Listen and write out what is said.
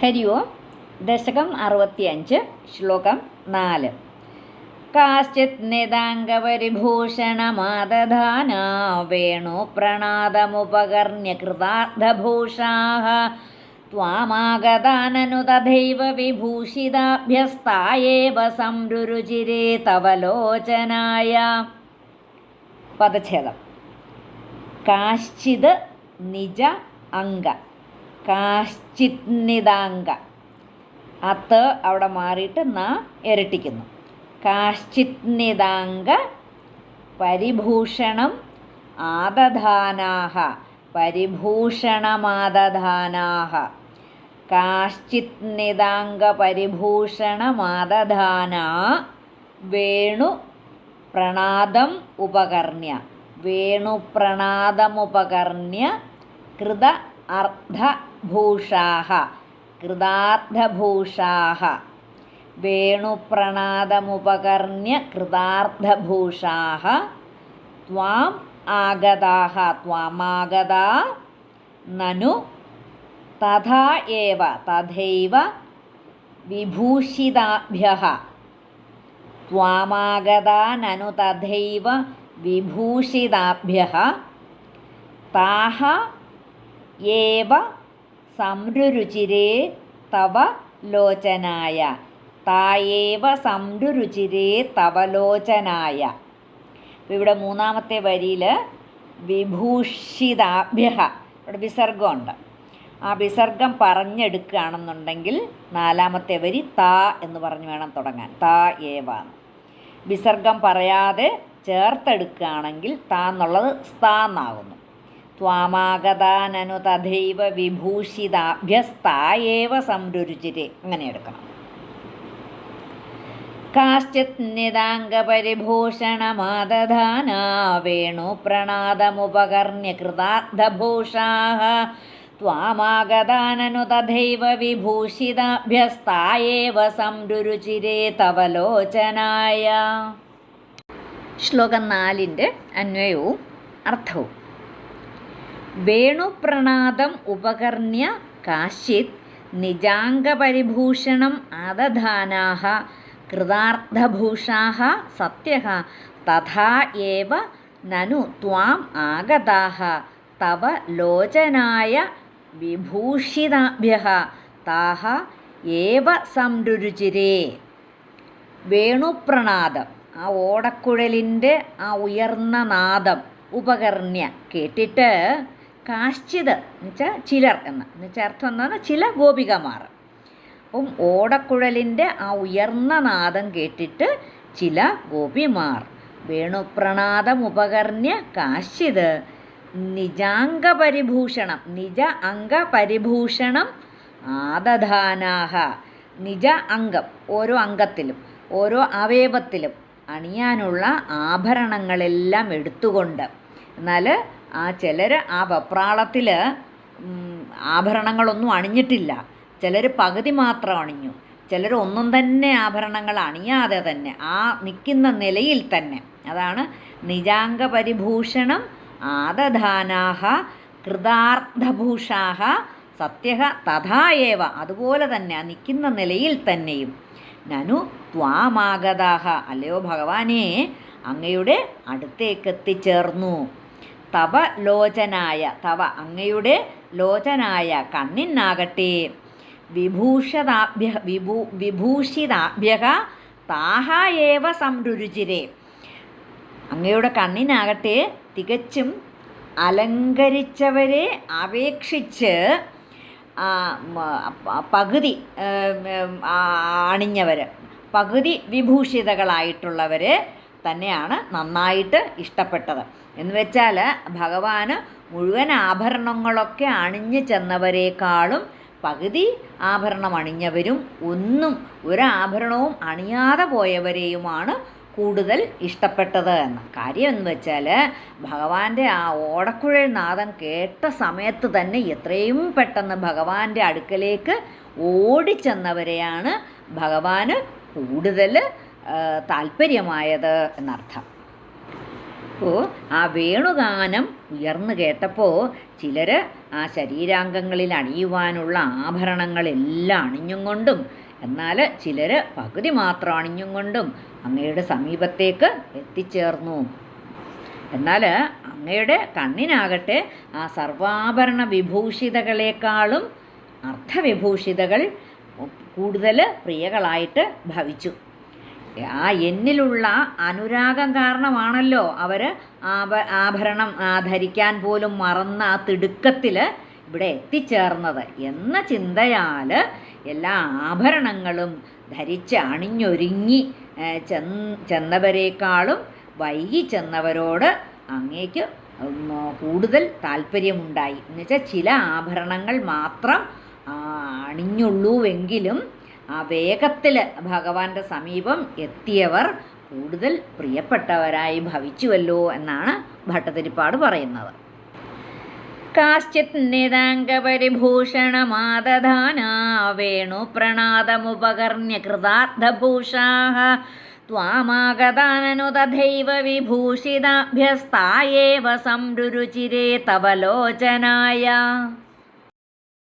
ഹരി ഓം ദശകം അറുപത്തിയഞ്ച് ശ്ലോകം നാല് കാശ്ചിത് നിതാംഗപരിഭൂഷണമാദധാന വേണു പ്രണാദമുപകർണ്യ കൃതാർത്ഥഭൂഷാः त्वामागदाननु तथैव विभूषिताभ्यस्तायेव संरुरुचिरे तव लोचनाय പദച്ഛേദം കാശ്ചിത് നിജ അംഗ കാശ്ചിത് അത് അവിടെ മാറിയിട്ട് ന ഇരട്ടിക്കുന്നു. കാശ്ചിത്നിതാങ്ക പരിഭൂഷണം ആദധാനാഹ. പരിഭൂഷണമാദധാനാഹ. കാശ്ചിത്നിതാങ്ക പരിഭൂഷണമാദധാന. വേണു പ്രണാദം ഉപകർണ്യ. വേണുപ്രണാദമുപകർണ്യ കൃത अर्धभूषा कृतार्धभूषाः वेणुप्रणादमुपकर्ण्य कृतार्धभूषाः त्वाम् आगताः, त्वामागता, ननु तथा एव, तथैव विभूषिताभ्यः। त्वामागता, ननु तथैव विभूषिताभ्यः। ताः ഏവ സംരുചിരേ തവ ലോചനായ. തായേവ സംരുചിരേ തവ ലോചനായ. ഇവിടെ മൂന്നാമത്തെ വരിയിൽ വിഭൂഷിതാഭ്യ ഇവിടെ വിസർഗമുണ്ട്. ആ വിസർഗം പറഞ്ഞെടുക്കുകയാണെന്നുണ്ടെങ്കിൽ നാലാമത്തെ വരി താ എന്ന് പറഞ്ഞു വേണം തുടങ്ങാൻ. താ ഏവ. വിസർഗം പറയാതെ ചേർത്തെടുക്കുകയാണെങ്കിൽ താ എന്നുള്ളത് സ്ഥാന്നാകുന്നു ത്വാമാഗതാനനു തഥൈവ വിഭൂഷിതാഭ്യസ്തായേവ സംരുചിരെ അങ്ങനെ എടുക്കണം കാശ്ചിത് നിതാംഗപരിഭൂഷണമാദധാന വേണു പ്രണാദമുപകർണ്യ കൃതാർത്ഥഭൂഷാः त्वामागदाननु तथैव विभूषिताभ्यस्तायेव संरुचिरे तव ലോചനായ ശ്ലോകം നാലിൻ്റെ അന്വയവും അർത്ഥവും വേണുപ്രണാദം ഉപകർണ്യ കാശിത് നിജാംഗപരിഭൂഷണം ആദധാനാः കൃതാർത്ഥഭൂഷാഹ സത്യ തഥാ ഏവ നനു ത്വാം ആഗതാഹ തവ ലോചനായ വിഭൂഷിതാഭ്യ താഹ ഏവ സംരുചിരേ വേണുപ്രണാദം. ആ ഓടക്കുഴലിന്റെ ആ ഉയർന്ന നാദം ഉപകർണ്യ കേട്ടിട്ട് കാശ്ചിത് എന്നുവെച്ചാൽ ചിലർ എന്ന്. എന്നുവെച്ചാൽ അർത്ഥം എന്താണ് ചില ഗോപികമാർ. അപ്പം ഓടക്കുഴലിന്റെ ആ ഉയർന്ന നാദം കേട്ടിട്ട് ചില ഗോപിമാർ വേണുപ്രണാദം ഉപകർണ്യ കാശ്ചിത് നിജാംഗപരിഭൂഷണം നിജ അംഗ പരിഭൂഷണം ആദധാനാഹ നിജ അംഗം ഓരോ അംഗത്തിലും ഓരോ അവയവത്തിലും അണിയാനുള്ള ആഭരണങ്ങളെല്ലാം എടുത്തുകൊണ്ട് എന്നാൽ ആ ചിലർ ആ വെപ്രാളത്തിൽ ആഭരണങ്ങളൊന്നും അണിഞ്ഞിട്ടില്ല. ചിലർ പകുതി മാത്രം അണിഞ്ഞു. ചിലർ ഒന്നും തന്നെ ആഭരണങ്ങൾ അണിയാതെ തന്നെ ആ നിൽക്കുന്ന നിലയിൽ തന്നെ. അതാണ് നിജാംഗ പരിഭൂഷണം ആദധാനാഹ കൃതാർത്ഥഭൂഷാഹ സത്യഹ തഥായേവ അതുപോലെ തന്നെ ആ നിൽക്കുന്ന നിലയിൽ തന്നെയും. നനു ത്വാമാഗതാഹ. അല്ലയോ ഭഗവാനെ അങ്ങയുടെ അടുത്തേക്ക് എത്തിച്ചേർന്നു തവ ലോചനായ തവ അങ്ങയുടെ ലോചനായ കണ്ണിനാകട്ടെ വിഭൂഷതാഭ്യ വിഭൂ വിഭൂഷിതാഭ്യ താഹ ഏവ സംരുചിരേ. അങ്ങയുടെ കണ്ണിനാകട്ടെ തികച്ചും അലങ്കരിച്ചവരെ അപേക്ഷിച്ച് പകുതി അണിഞ്ഞവർ പകുതി വിഭൂഷിതകളായിട്ടുള്ളവർ തന്നെയാണ് നന്നായിട്ട് ഇഷ്ടപ്പെട്ടത്. എന്ന് വെച്ചാൽ ഭഗവാന് മുഴുവൻ ആഭരണങ്ങളൊക്കെ അണിഞ്ഞു ചെന്നവരെക്കാളും പകുതി ആഭരണം അണിഞ്ഞവരും ഒന്നും ഒരാഭരണവും അണിയാതെ പോയവരെയുമാണ് കൂടുതൽ ഇഷ്ടപ്പെട്ടത് എന്ന് കാര്യം എന്ന് വെച്ചാൽ ഭഗവാന്റെ ആ ഓടക്കുഴൽ നാദം കേട്ട സമയത്ത് തന്നെ എത്രയും പെട്ടെന്ന് ഭഗവാന്റെ അടുക്കലേക്ക് ഓടിച്ചെന്നവരെയാണ് ഭഗവാന് കൂടുതൽ താല്പര്യമായത് എന്നർത്ഥം. അപ്പോൾ ആ വേണുഗാനം ഉയർന്നു കേട്ടപ്പോൾ ചിലർ ആ ശരീരാംഗങ്ങളിൽ അണിയുവാനുള്ള ആഭരണങ്ങളെല്ലാം അണിഞ്ഞും കൊണ്ടും എന്നാൽ ചിലർ പകുതി മാത്രം അണിഞ്ഞും കൊണ്ടും അങ്ങയുടെ സമീപത്തേക്ക് എത്തിച്ചേർന്നു. എന്നാൽ അങ്ങയുടെ കണ്ണിനാകട്ടെ ആ സർവാഭരണ വിഭൂഷിതകളെക്കാളും അർത്ഥവിഭൂഷിതകൾ കൂടുതൽ പ്രിയകളായിട്ട് ഭവിച്ചു. ആ എന്നിലുള്ള അനുരാഗം കാരണമാണല്ലോ അവർ ആഭ ആഭരണം ധരിക്കാൻ പോലും മറന്ന ആ തിടുക്കത്തിൽ ഇവിടെ എത്തിച്ചേർന്നത്. എന്ന ചിന്തയാൽ എല്ലാ ആഭരണങ്ങളും ധരിച്ച് അണിഞ്ഞൊരുങ്ങി ചെന്നവരെക്കാളും വൈകി ചെന്നവരോട് അങ്ങേക്ക് കൂടുതൽ താല്പര്യമുണ്ടായി. എന്നുവെച്ചാൽ ചില ആഭരണങ്ങൾ മാത്രം അണിഞ്ഞുള്ളൂവെങ്കിലും ആ വേഗത്തിൽ ഭഗവാന്റെ സമീപം എത്തിയവർ കൂടുതൽ പ്രിയപ്പെട്ടവരായി ഭവിച്ചുവല്ലോ എന്നാണ് ഭട്ടതിരിപ്പാട് പറയുന്നത് കാശ്ചിത് നിതാംഗപരിഭൂഷണമാദധാനാ വേണു പ്രണാദമുപകർണ്യ കൃതാർത്ഥഭൂഷാः त्वामागताननु तथैव विभूषिताभ्यस्तायेव संरुचिरे तव लोचनाय